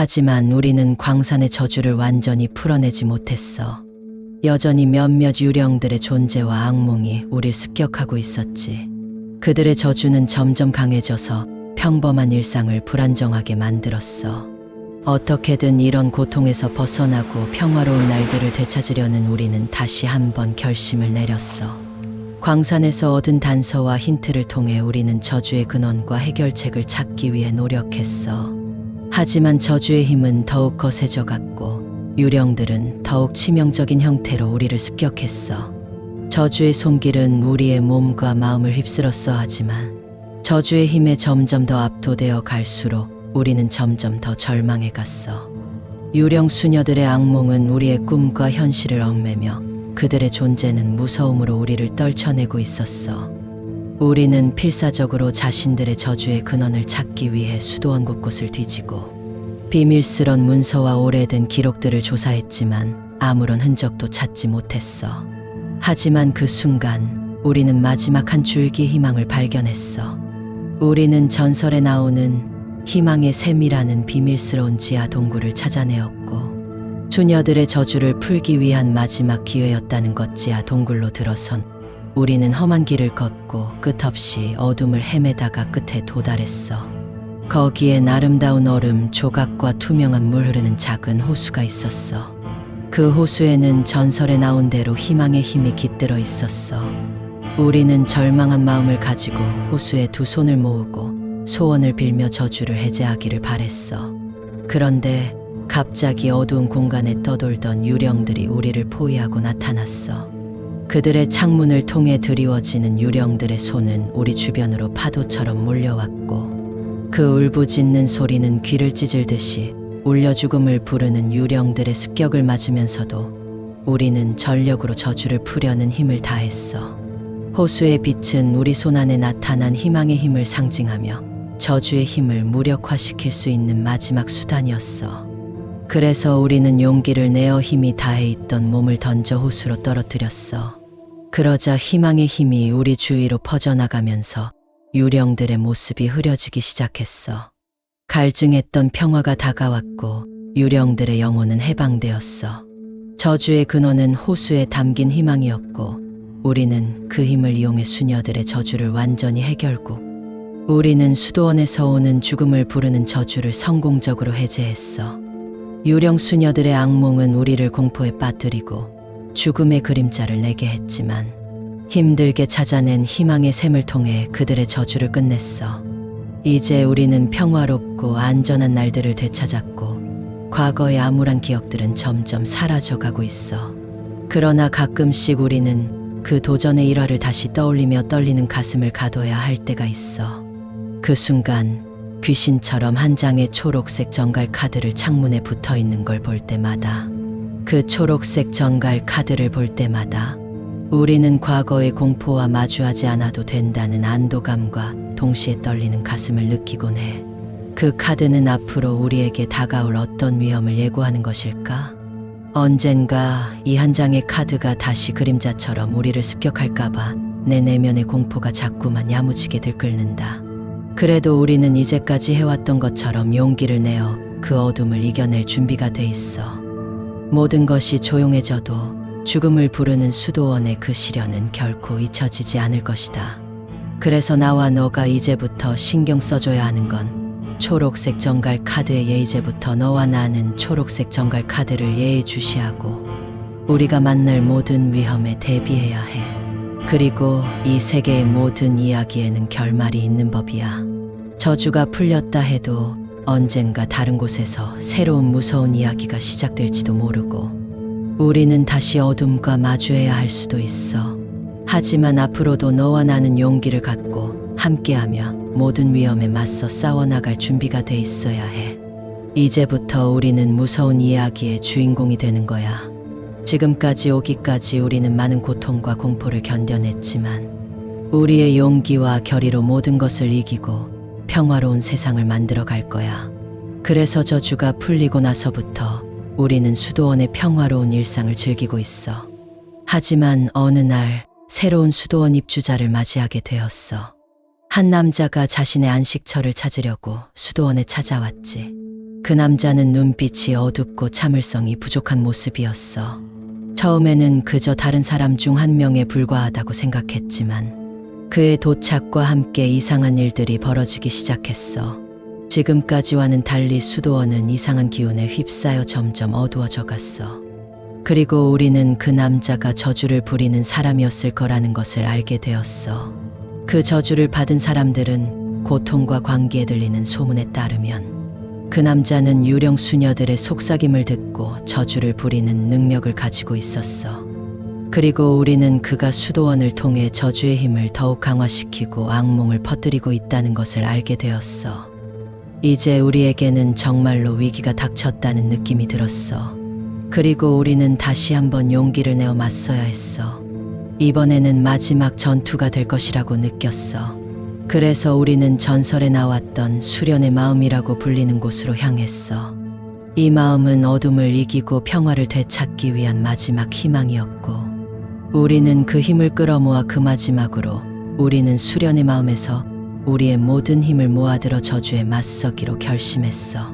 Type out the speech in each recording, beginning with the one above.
하지만 우리는 광산의 저주를 완전히 풀어내지 못했어. 여전히 몇몇 유령들의 존재와 악몽이 우릴 습격하고 있었지. 그들의 저주는 점점 강해져서 평범한 일상을 불안정하게 만들었어. 어떻게든 이런 고통에서 벗어나고 평화로운 날들을 되찾으려는 우리는 다시 한번 결심을 내렸어. 광산에서 얻은 단서와 힌트를 통해 우리는 저주의 근원과 해결책을 찾기 위해 노력했어. 하지만 저주의 힘은 더욱 거세져 갔고 유령들은 더욱 치명적인 형태로 우리를 습격했어. 저주의 손길은 우리의 몸과 마음을 휩쓸었어 하지만 저주의 힘에 점점 더 압도되어 갈수록 우리는 점점 더 절망해 갔어. 유령 수녀들의 악몽은 우리의 꿈과 현실을 얽매며 그들의 존재는 무서움으로 우리를 떨쳐내고 있었어. 우리는 필사적으로 자신들의 저주의 근원을 찾기 위해 수도원 곳곳을 뒤지고 비밀스런 문서와 오래된 기록들을 조사했지만 아무런 흔적도 찾지 못했어. 하지만 그 순간 우리는 마지막 한 줄기 희망을 발견했어. 우리는 전설에 나오는 희망의 샘이라는 비밀스러운 지하 동굴을 찾아내었고 수녀들의 저주를 풀기 위한 마지막 기회였다는 것 지하 동굴로 들어선 우리는 험한 길을 걷고 끝없이 어둠을 헤매다가 끝에 도달했어. 거기엔 아름다운 얼음 조각과 투명한 물 흐르는 작은 호수가 있었어. 그 호수에는 전설에 나온 대로 희망의 힘이 깃들어 있었어. 우리는 절망한 마음을 가지고 호수에 두 손을 모으고 소원을 빌며 저주를 해제하기를 바랬어. 그런데 갑자기 어두운 공간에 떠돌던 유령들이 우리를 포위하고 나타났어. 그들의 창문을 통해 드리워지는 유령들의 손은 우리 주변으로 파도처럼 몰려왔고 그 울부짖는 소리는 귀를 찢을듯이 울려 죽음을 부르는 유령들의 습격을 맞으면서도 우리는 전력으로 저주를 풀려는 힘을 다했어. 호수의 빛은 우리 손 안에 나타난 희망의 힘을 상징하며 저주의 힘을 무력화시킬 수 있는 마지막 수단이었어. 그래서 우리는 용기를 내어 힘이 다해 있던 몸을 던져 호수로 떨어뜨렸어. 그러자 희망의 힘이 우리 주위로 퍼져나가면서 유령들의 모습이 흐려지기 시작했어. 갈증했던 평화가 다가왔고 유령들의 영혼은 해방되었어. 저주의 근원은 호수에 담긴 희망이었고 우리는 그 힘을 이용해 수녀들의 저주를 완전히 해결고 우리는 수도원에서 오는 죽음을 부르는 저주를 성공적으로 해제했어. 유령 수녀들의 악몽은 우리를 공포에 빠뜨리고 죽음의 그림자를 내게 했지만 힘들게 찾아낸 희망의 샘을 통해 그들의 저주를 끝냈어. 이제 우리는 평화롭고 안전한 날들을 되찾았고 과거의 암울한 기억들은 점점 사라져가고 있어. 그러나 가끔씩 우리는 그 도전의 일화를 다시 떠올리며 떨리는 가슴을 가둬야 할 때가 있어. 그 순간 귀신처럼 한 장의 초록색 정갈 카드를 창문에 붙어 있는 걸 볼 때마다 그 초록색 정갈 카드를 볼 때마다 우리는 과거의 공포와 마주하지 않아도 된다는 안도감과 동시에 떨리는 가슴을 느끼곤 해. 그 카드는 앞으로 우리에게 다가올 어떤 위험을 예고하는 것일까? 언젠가 이 한 장의 카드가 다시 그림자처럼 우리를 습격할까봐 내 내면의 공포가 자꾸만 야무지게 들끓는다. 그래도 우리는 이제까지 해왔던 것처럼 용기를 내어 그 어둠을 이겨낼 준비가 돼 있어. 모든 것이 조용해져도 죽음을 부르는 수도원의 그 시련은 결코 잊혀지지 않을 것이다. 그래서 나와 너가 이제부터 신경 써줘야 하는 건 초록색 정갈 카드에 이제부터 너와 나는 초록색 정갈 카드를 예의주시하고 우리가 만날 모든 위험에 대비해야 해. 그리고 이 세계의 모든 이야기에는 결말이 있는 법이야. 저주가 풀렸다 해도 언젠가 다른 곳에서 새로운 무서운 이야기가 시작될지도 모르고 우리는 다시 어둠과 마주해야 할 수도 있어. 하지만 앞으로도 너와 나는 용기를 갖고 함께하며 모든 위험에 맞서 싸워나갈 준비가 돼 있어야 해. 이제부터 우리는 무서운 이야기의 주인공이 되는 거야. 지금까지 오기까지 우리는 많은 고통과 공포를 견뎌냈지만 우리의 용기와 결의로 모든 것을 이기고 평화로운 세상을 만들어 갈 거야. 그래서 저주가 풀리고 나서부터 우리는 수도원의 평화로운 일상을 즐기고 있어. 하지만 어느 날 새로운 수도원 입주자를 맞이하게 되었어. 한 남자가 자신의 안식처를 찾으려고 수도원에 찾아왔지. 그 남자는 눈빛이 어둡고 참을성이 부족한 모습이었어. 처음에는 그저 다른 사람 중 한 명에 불과하다고 생각했지만 그의 도착과 함께 이상한 일들이 벌어지기 시작했어. 지금까지와는 달리 수도원은 이상한 기운에 휩싸여 점점 어두워져 갔어. 그리고 우리는 그 남자가 저주를 부리는 사람이었을 거라는 것을 알게 되었어. 그 저주를 받은 사람들은 고통과 관계에 들리는 소문에 따르면 그 남자는 유령 수녀들의 속삭임을 듣고 저주를 부리는 능력을 가지고 있었어. 그리고 우리는 그가 수도원을 통해 저주의 힘을 더욱 강화시키고 악몽을 퍼뜨리고 있다는 것을 알게 되었어. 이제 우리에게는 정말로 위기가 닥쳤다는 느낌이 들었어. 그리고 우리는 다시 한번 용기를 내어 맞서야 했어. 이번에는 마지막 전투가 될 것이라고 느꼈어. 그래서 우리는 전설에 나왔던 수련의 마음이라고 불리는 곳으로 향했어. 이 마음은 어둠을 이기고 평화를 되찾기 위한 마지막 희망이었고, 우리는 그 힘을 끌어모아 그 마지막으로 우리는 수련의 마음에서 우리의 모든 힘을 모아들어 저주에 맞서기로 결심했어.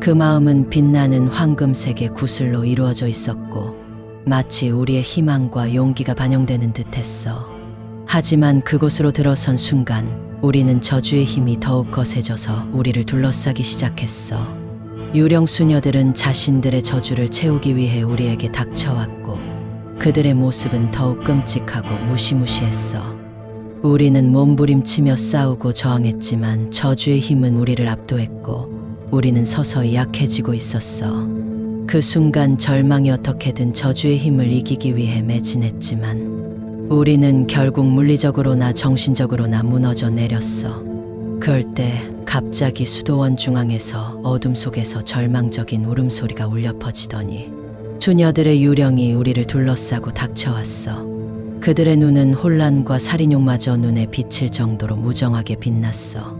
그 마음은 빛나는 황금색의 구슬로 이루어져 있었고, 마치 우리의 희망과 용기가 반영되는 듯했어. 하지만 그곳으로 들어선 순간 우리는 저주의 힘이 더욱 거세져서 우리를 둘러싸기 시작했어. 유령 수녀들은 자신들의 저주를 채우기 위해 우리에게 닥쳐왔고 그들의 모습은 더욱 끔찍하고 무시무시했어. 우리는 몸부림치며 싸우고 저항했지만 저주의 힘은 우리를 압도했고 우리는 서서히 약해지고 있었어. 그 순간 절망이 어떻게든 저주의 힘을 이기기 위해 매진했지만 우리는 결국 물리적으로나 정신적으로나 무너져 내렸어. 그럴 때 갑자기 수도원 중앙에서 어둠 속에서 절망적인 울음소리가 울려 퍼지더니 수녀들의 유령이 우리를 둘러싸고 닥쳐왔어. 그들의 눈은 혼란과 살인욕마저 눈에 비칠 정도로 무정하게 빛났어.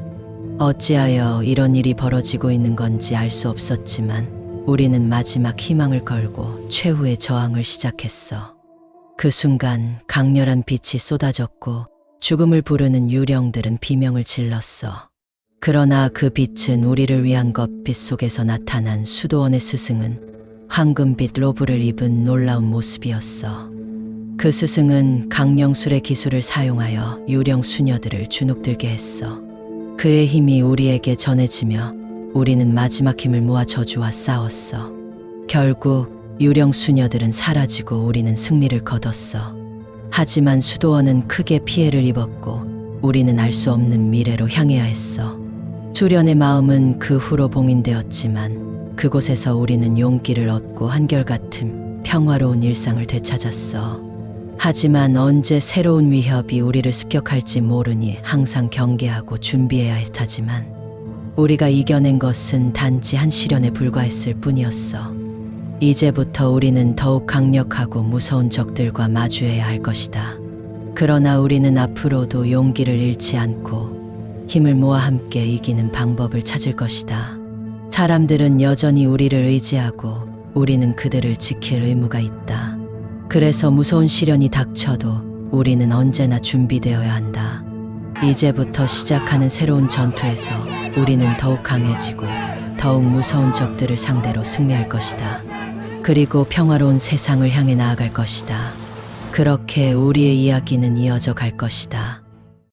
어찌하여 이런 일이 벌어지고 있는 건지 알 수 없었지만 우리는 마지막 희망을 걸고 최후의 저항을 시작했어. 그 순간 강렬한 빛이 쏟아졌고 죽음을 부르는 유령들은 비명을 질렀어. 그러나 그 빛은 우리를 위한 것빛 속에서 나타난 수도원의 스승은 황금빛 로브를 입은 놀라운 모습이었어. 그 스승은 강령술의 기술을 사용하여 유령 수녀들을 주눅들게 했어. 그의 힘이 우리에게 전해지며 우리는 마지막 힘을 모아 저주와 싸웠어. 결국 유령 수녀들은 사라지고 우리는 승리를 거뒀어. 하지만 수도원은 크게 피해를 입었고 우리는 알 수 없는 미래로 향해야 했어. 수련의 마음은 그 후로 봉인되었지만 그곳에서 우리는 용기를 얻고 한결같은 평화로운 일상을 되찾았어. 하지만 언제 새로운 위협이 우리를 습격할지 모르니 항상 경계하고 준비해야 했다지만 우리가 이겨낸 것은 단지 한 시련에 불과했을 뿐이었어. 이제부터 우리는 더욱 강력하고 무서운 적들과 마주해야 할 것이다. 그러나 우리는 앞으로도 용기를 잃지 않고 힘을 모아 함께 이기는 방법을 찾을 것이다. 사람들은 여전히 우리를 의지하고 우리는 그들을 지킬 의무가 있다. 그래서 무서운 시련이 닥쳐도 우리는 언제나 준비되어야 한다. 이제부터 시작하는 새로운 전투에서 우리는 더욱 강해지고 더욱 무서운 적들을 상대로 승리할 것이다. 그리고 평화로운 세상을 향해 나아갈 것이다. 그렇게 우리의 이야기는 이어져 갈 것이다.